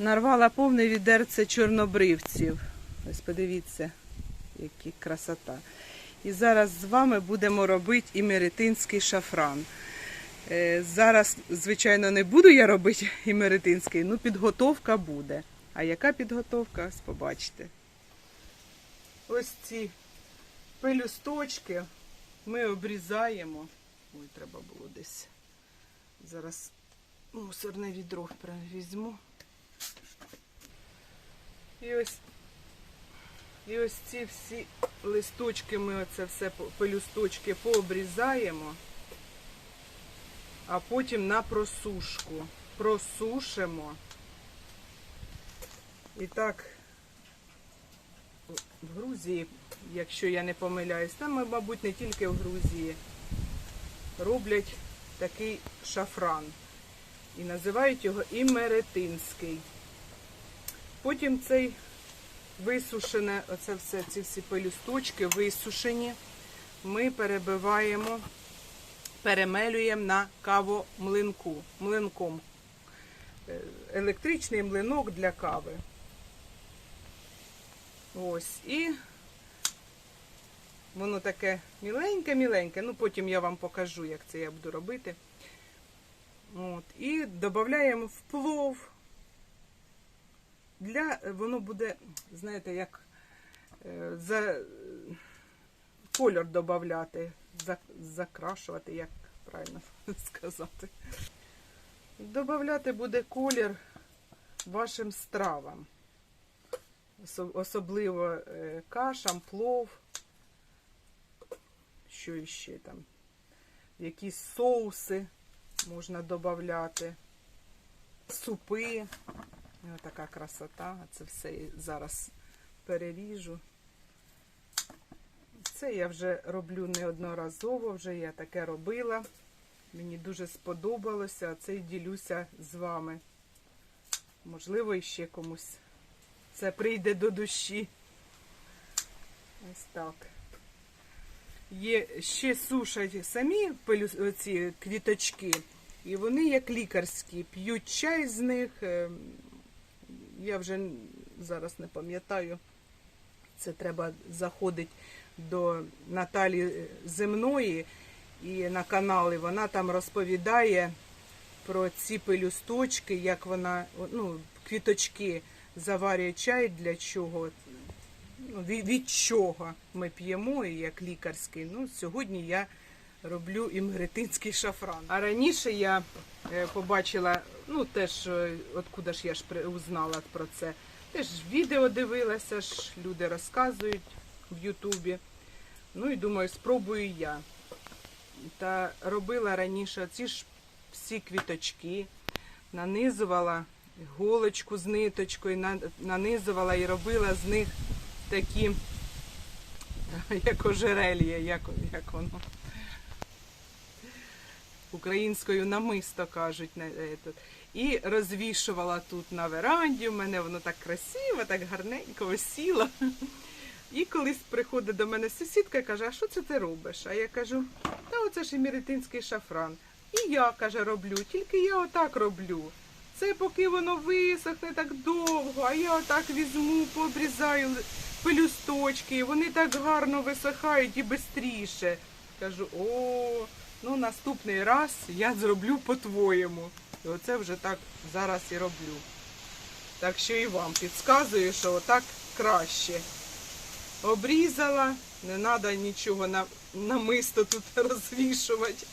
Нарвала повне відерце чорнобривців. Ось подивіться, яка красота. І зараз з вами будемо робити імеретинський шафран. Е, Зараз, звичайно, не буду я робити імеретинський, ну підготовка буде. А яка підготовка? Ось побачите. Ось ці пелюсточки ми обрізаємо. Ой, треба було десь. Зараз мусорне відро візьму. І ось, і ось ці всі листочки ми оце все пелюсточки пообрізаємо, а потім на просушку. Просушимо. І так, в Грузії, якщо я не помиляюсь, там, мабуть, не тільки в Грузії, роблять такий шафран. І називають його імеретинський. Потім цей висушене, оце все, ці всі пелюсточки висушені, ми перебиваємо, перемелюємо на кавомлинку, млинком. Е, Електричний млинок для кави. Ось. І воно таке міленьке-міленьке. Ну, потім я вам покажу, як це я буду робити. От. І додаємо в плов. Для воно буде, знаєте, як е, за кольор додати, закрашувати, як правильно сказати. Додати буде колір вашим стравам. Особливо е, кашам, плов. Що іще там? Якісь соуси можна додати, супи. Ось така красота. Це все зараз переріжу. Це я вже роблю неодноразово, вже я таке робила. Мені дуже сподобалося, а це й ділюся з вами. Можливо, іще комусь це прийде до душі. Ось так. Є ще сушать самі ці квіточки, і вони як лікарські. П'ють чай з них. е, Я вже зараз не пам'ятаю. Це треба заходити до Наталі Земної і на канали. Вона там розповідає про ці пелюсточки, як вона, ну, квіточки заварює чай, для чого, від, чого ми п'ємо, і як лікарський. Ну, сьогодні я роблю імгретинський шафран. А раніше я е, побачила, ну теж, е, откуда ж я ж узнала про це. Теж відео дивилася, ж люди розказують в Ютубі. Ну і думаю, спробую я. Та робила раніше ці ж всі квіточки, нанизувала голочку з ниточкою, нанизувала і робила з них такі, як ожерельє, як, як воно. Українською намисто кажуть. І розвішувала тут на веранді. У мене воно так красиво, так гарненько осіло. І колись приходить до мене сусідка і каже, а що це ти робиш? А я кажу, та оце ж імеретинський шафран. І я, каже, роблю, тільки я отак роблю. Це поки воно висохне так довго, а я отак візьму, пообрізаю пелюсточки, вони так гарно висохають і швидше. Кажу, о, ну наступний раз я зроблю по-твоєму. І оце вже так зараз і роблю. Так що і вам підказую, що отак краще. Обрізала, не треба нічого на, намисто тут розвішувати.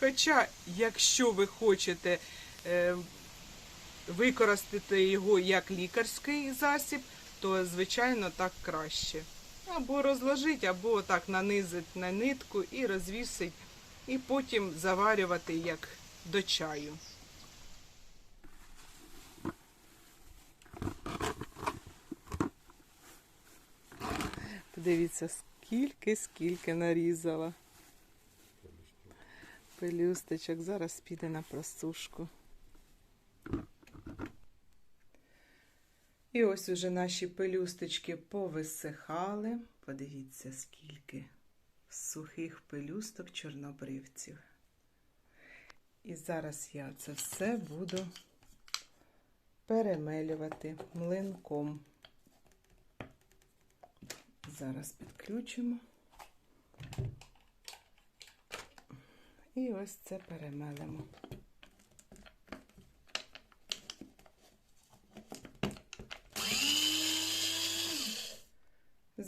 Хоча, якщо ви хочете використати його як лікарський засіб, то звичайно так краще. Або розложити, або так нанизити на нитку і розвісити, і потім заварювати як до чаю. Подивіться, скільки, скільки нарізала. Пелюсточок зараз піде на просушку. І ось уже наші пелюсточки повисихали. Подивіться, скільки сухих пелюсток чорнобривців. І зараз я це все буду перемелювати млинком. Зараз підключимо. І ось це перемелимо.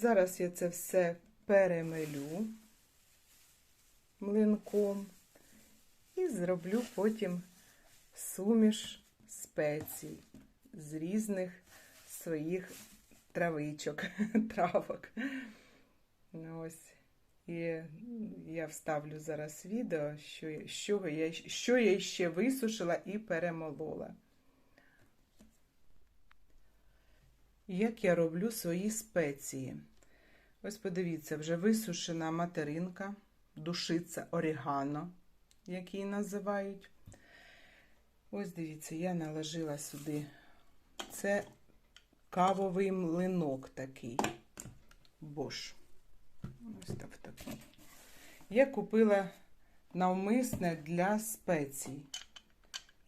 Зараз я це все перемелю млинком і зроблю потім суміш спецій з різних своїх травичок, травок. Ну, Ось. І я вставлю зараз відео, що, що, я, що я ще висушила і перемолола. Як я роблю свої спеції. Ось подивіться, вже висушена материнка, душиця орігано, як її називають. Ось дивіться, я наложила сюди. Це кавовий млинок такий. Бош. Ось так такий. Я купила навмисне для спецій.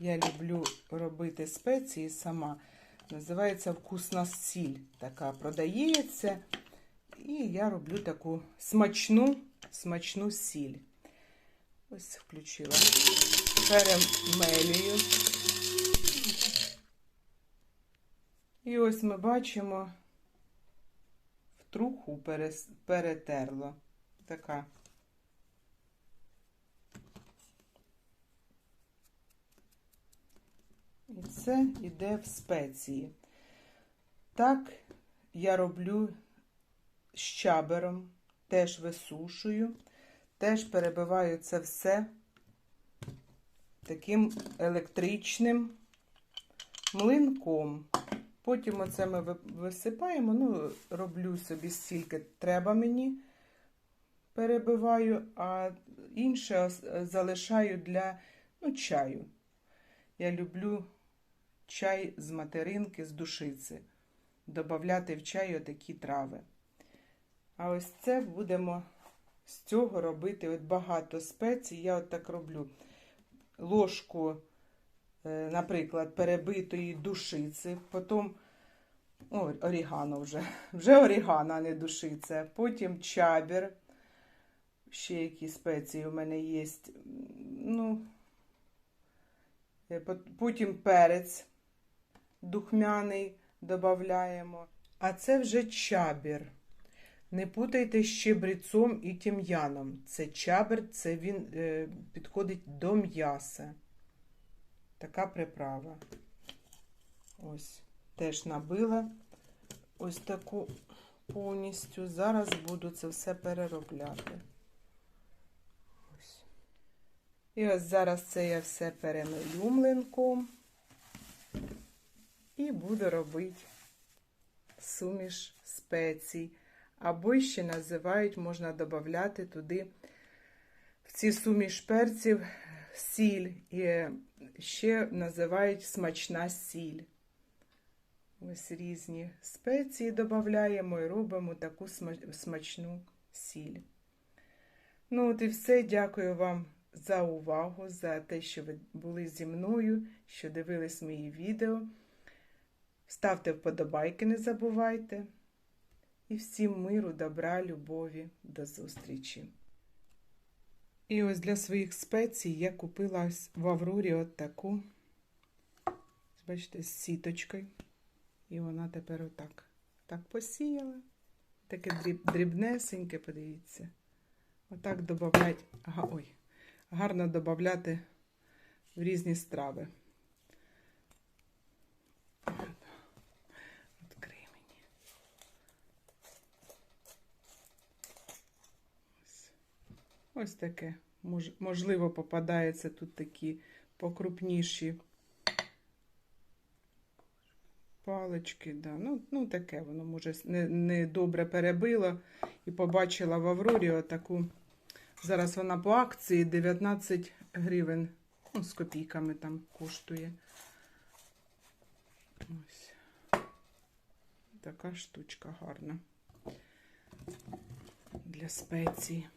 Я люблю робити спеції сама. Називається вкусна сіль. Така продається. І я роблю таку смачну, смачну сіль. Ось включила. Перемелюю. І ось ми бачимо, в труху перетерло. Така. І це йде в спеції. Так я роблю з чабером, теж висушую, теж перебиваю це все таким електричним млинком. Потім оце ми висипаємо, ну, роблю собі стільки треба мені, перебиваю, а інше залишаю для ну, чаю. Я люблю чай з материнки, з душиці. Добавляти в чай отакі трави. А ось це будемо з цього робити от багато спецій. Я от так роблю ложку, е, наприклад, перебитої душиці, потім о, орігано вже, вже орігано, а не душиця, потім чабір. Ще які спеції у мене є. Ну, е, потім перець духмяний додаємо. А це вже чабір. Не путайте щебрецом і тім'яном. Це чабер, це він е, підходить до м'яса. Така приправа. Ось, теж набила ось таку повністю. Зараз буду це все переробляти. Ось. І ось зараз це я все перемилю млинком і буду робити суміш спецій або ще називають, можна додати туди в ці суміш перців сіль, і ще називають смачна сіль. Ось різні спеції додаємо і робимо таку смачну сіль. Ну, от і все. Дякую вам за увагу, за те, що ви були зі мною, що дивились мої відео. Ставте вподобайки, не забувайте і всім миру, добра, любові, до зустрічі. І ось для своїх спецій я купила в Аврорі от таку, бачите, з сіточкою. І вона тепер отак так посіяла. Таке дріб, дрібнесеньке, подивіться. Отак додавати, ой, гарно додати в різні страви. Ось таке. Можливо, попадається тут такі покрупніші палички. Да. Ну, ну таке воно, може, не, не перебило. І побачила в Аврорі отаку. Зараз вона по акції 19 гривень. Ну, з копійками там коштує. Ось. Така штучка гарна для спеції.